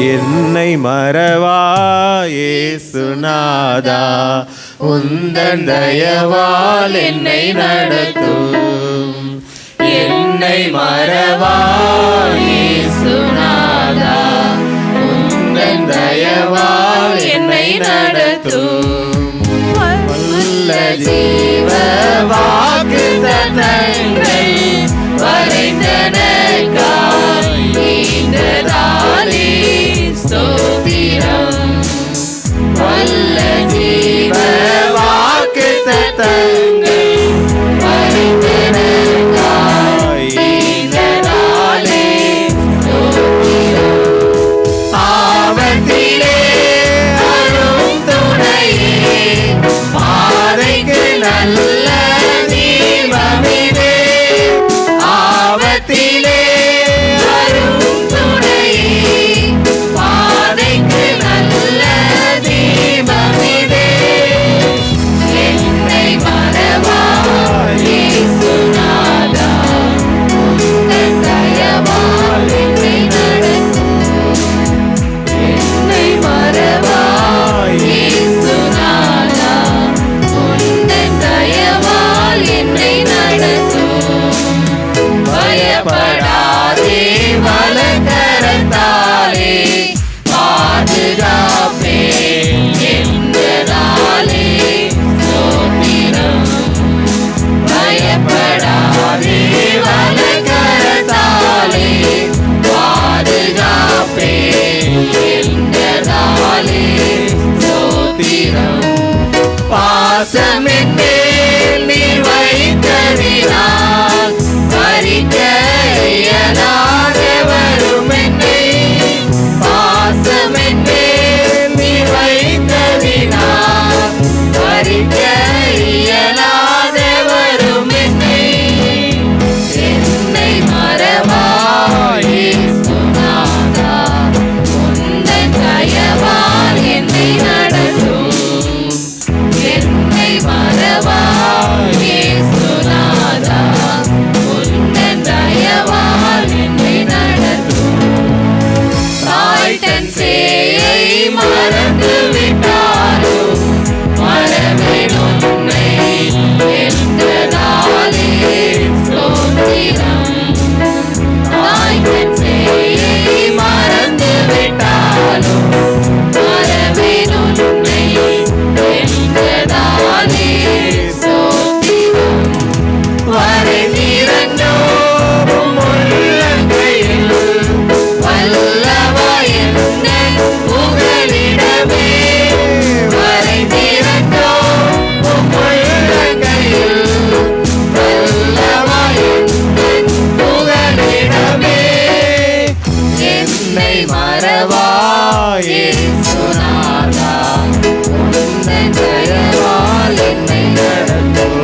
என்னை மறவா ஏசுநாதா? உந்தன் தயவால் என்னை நடத்தும். என்னை மறவா ஏசுநாதா? உந்தன் தயவால் என்னை நடத்தும். வல்ல ஜீவ வாக்கு தன்னை வரைந்தன காய் send me மறவாயே சுனாதா உன்னை தயவால் என்னை நடத்தும்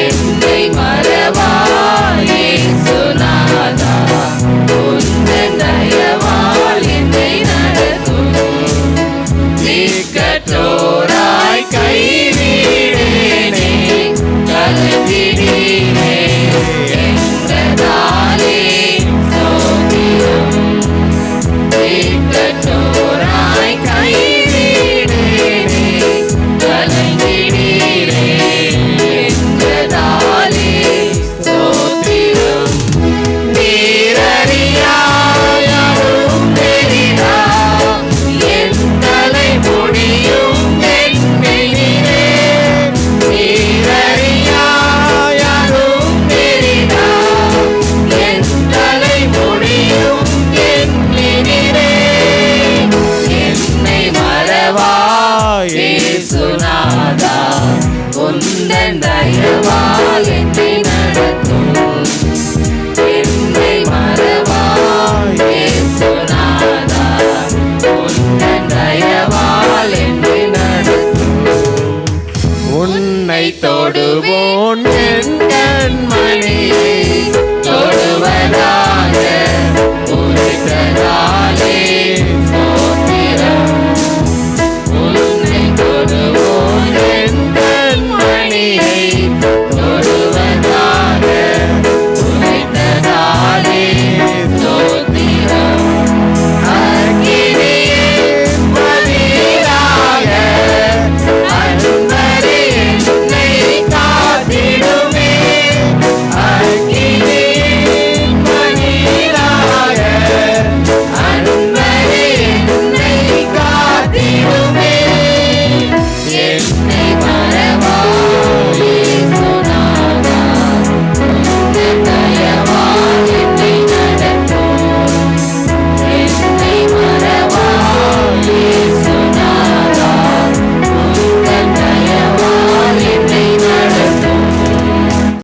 என்னை மறவாயே சுனாதா உன்னை தயவால் என்னை நடத்தும் தீக்கட்டும் தொடுவோன் கண்மணியை தொடுவதாக உரைத்ததாக